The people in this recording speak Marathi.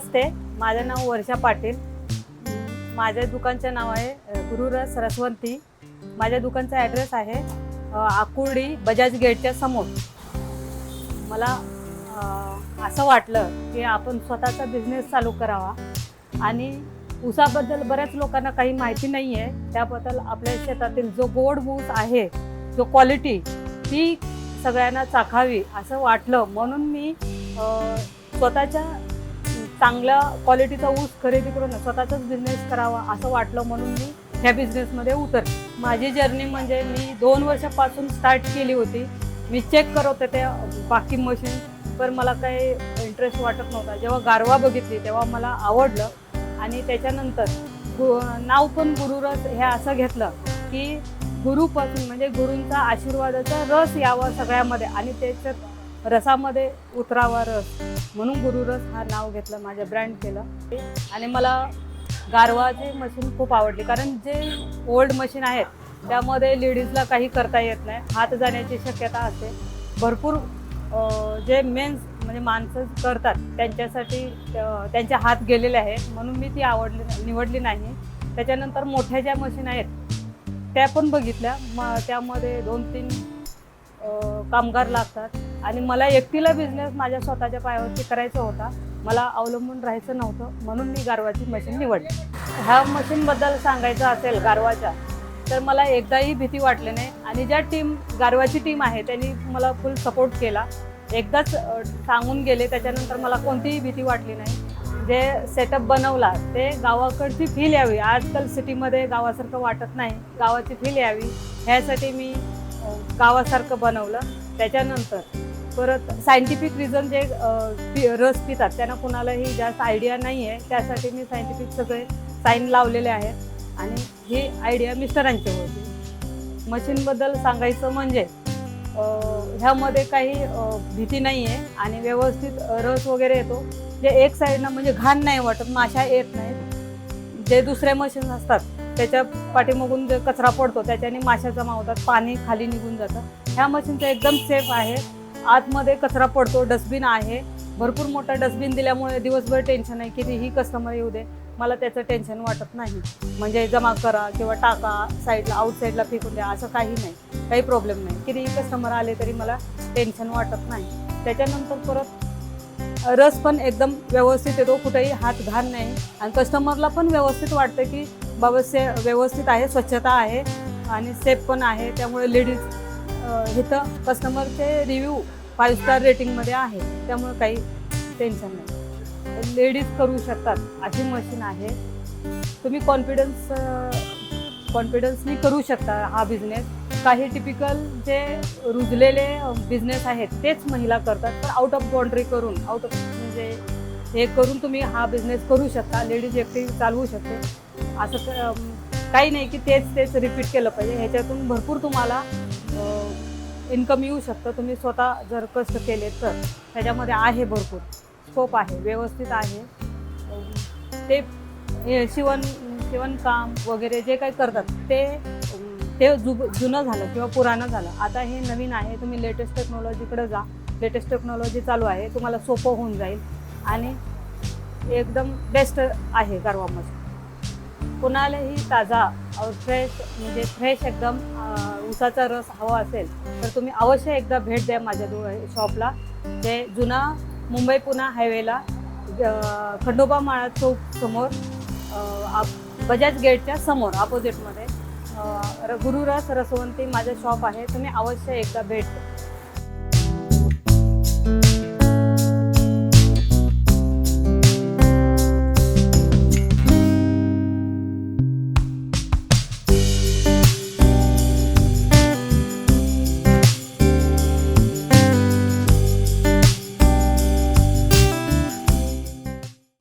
नमस्ते. माझं नाव वर्षा पाटील. माझ्या दुकानचं नाव आहे अ, गुरुरस रसवंती माझ्या दुकानचा ॲड्रेस आहे आकुर्डी बजाज गेटच्या समोर. मला असं वाटलं की आपण स्वतःचा बिझनेस चालू करावा. आणि ऊसाबद्दल बऱ्याच लोकांना काही माहिती नाही आहे त्याबद्दल आपल्या शेतातील जो गोड ऊस आहे जो क्वालिटी ती सगळ्यांना चाखावी असं वाटलं. म्हणून मी स्वतःच्या चांगल्या क्वालिटीचा ऊस खरेदी करून स्वतःचाच बिझनेस करावा असं वाटलं म्हणून मी ह्या बिझनेसमध्ये उतर माझी जर्नी म्हणजे मी दोन वर्षापासून स्टार्ट केली होती. मी चेक करत होते बाकी मशीन पण मला काही इंटरेस्ट वाटत नव्हता. जेव्हा गारवा बघितली तेव्हा मला आवडलं. आणि त्याच्यानंतर गु नाव पण गुरुरस हे असं घेतलं की गुरुपासून म्हणजे गुरूंचा आशीर्वादाचा रस यावा सगळ्यामध्ये. आणि त्याच्यात रसामध्ये उतरावा रस म्हणून गुरुरस हा नाव घेतलं माझ्या ब्रँड केलं. आणि मला गारवाचे मशीन खूप आवडली. कारण जे ओल्ड मशीन आहेत त्यामध्ये लेडीजला काही करता येत नाही. हात जाण्याची शक्यता असते. भरपूर जे मेन्स म्हणजे माणसं करतात त्यांच्यासाठी त्यांचे हात गेलेले आहेत. म्हणून मी ती आवडली निवडली नाही. त्याच्यानंतर मोठ्या ज्या मशीन आहेत त्या पण बघितल्या. म त्यामध्ये दोन तीन कामगार लागतात. आणि मला एकटीला बिझनेस माझ्या स्वतःच्या पायावरती करायचा होता. मला अवलंबून राहायचं नव्हतं म्हणून मी गारवाची मशीन निवडली. ह्या मशीनबद्दल सांगायचं असेल गारवाच्या तर मला एकदाही भीती वाटली नाही. आणि ज्या टीम गारवाची टीम आहे त्यांनी मला फुल सपोर्ट केला. एकदाच सांगून गेले त्याच्यानंतर मला कोणतीही भीती वाटली नाही. जे सेटअप बनवला ते गावाकडची फील यावी. आजकाल सिटीमध्ये गावासारखं वाटत नाही. गावाची फील यावी. ह्यासाठी मी गावासारखं बनवलं. त्याच्यानंतर परत सायंटिफिक रिझन जे रस पितात त्यांना कुणालाही जास्त आयडिया नाही आहे त्यासाठी मी सायंटिफिक सगळे साईन लावलेले आहेत. आणि ही आयडिया मिस्टरांची होती. मशीनबद्दल सांगायचं म्हणजे ह्यामध्ये काही भीती नाही आहे आणि व्यवस्थित रस वगैरे येतो. जे एक साईडनं म्हणजे घाण नाही वाटत माशा येत नाहीत. जे दुसरे मशीन असतात त्याच्या पाठीमागून जे कचरा पडतो त्याच्याने माशा जमा होतात पाणी खाली निघून जातं. ह्या मशीनचं एकदम सेफ आहे. आतमध्ये कचरा पडतो डस्टबिन आहे. भरपूर मोठा डस्टबिन दिल्यामुळे दिवसभर टेन्शन आहे कितीही कस्टमर येऊ दे. मला त्याचं टेन्शन वाटत नाही. म्हणजे जमा करा किंवा टाका साईडला आउट साईडला फेकून द्या असं काही नाही. काही प्रॉब्लेम नाही. कितीही कस्टमर आले तरी मला टेन्शन वाटत नाही. त्याच्यानंतर परत रस पण एकदम व्यवस्थित येतो. कुठेही हात घाण नाही. आणि कस्टमरला पण व्यवस्थित वाटतं की बाबा से व्यवस्थित आहे स्वच्छता आहे. आणि सेफ पण आहे. त्यामुळे लेडीज इथं कस्टमरचे रिव्ह्यू फाईव्ह स्टार रेटिंगमध्ये आहे. त्यामुळे काही टेन्शन नाही. लेडीज करू शकतात. अशी मशीन आहे. तुम्ही कॉन्फिडन्स कॉन्फिडन्सनी करू शकता हा बिझनेस काही टिपिकल जे रुजलेले बिझनेस आहेत तेच महिला करतात. तर आउट ऑफ बाउंड्री करून आउट ऑफ म्हणजे हे करून तुम्ही हा बिझनेस करू शकता. लेडीज एकटी चालवू शकते. असं काही नाही की तेच तेच रिपीट केलं पाहिजे. ह्याच्यातून भरपूर तुम्हाला इन्कम येऊ शकतं. तुम्ही स्वतः जर कष्ट केले तर. त्याच्यामध्ये आहे भरपूर. स्कोप आहे. व्यवस्थित आहे. ते हे शिवण शिवणकाम वगैरे जे काही करतात ते ते जु जुनं झालं किंवा पुराणं झालं. आता हे नवीन आहे. तुम्ही लेटेस्ट टेक्नॉलॉजीकडे जा. लेटेस्ट टेक्नॉलॉजी चालू आहे. तुम्हाला सोपं होऊन जाईल. आणि एकदम बेस्ट आहे गरवा कुणालाही ताजा फ्रेश म्हणजे फ्रेश एकदम उसाचा रस हवा असेल तर तुम्ही अवश्य एकदा भेट द्या माझ्या शॉपला. ते जुना मुंबई पुणा हायवेला खंडोबा माळा चौक समोर आप- बजाज गेटच्या समोर अपोजिटमध्ये र- गुरुरस रसवंती माझं शॉप आहे. तुम्ही अवश्य एकदा भेट द्या.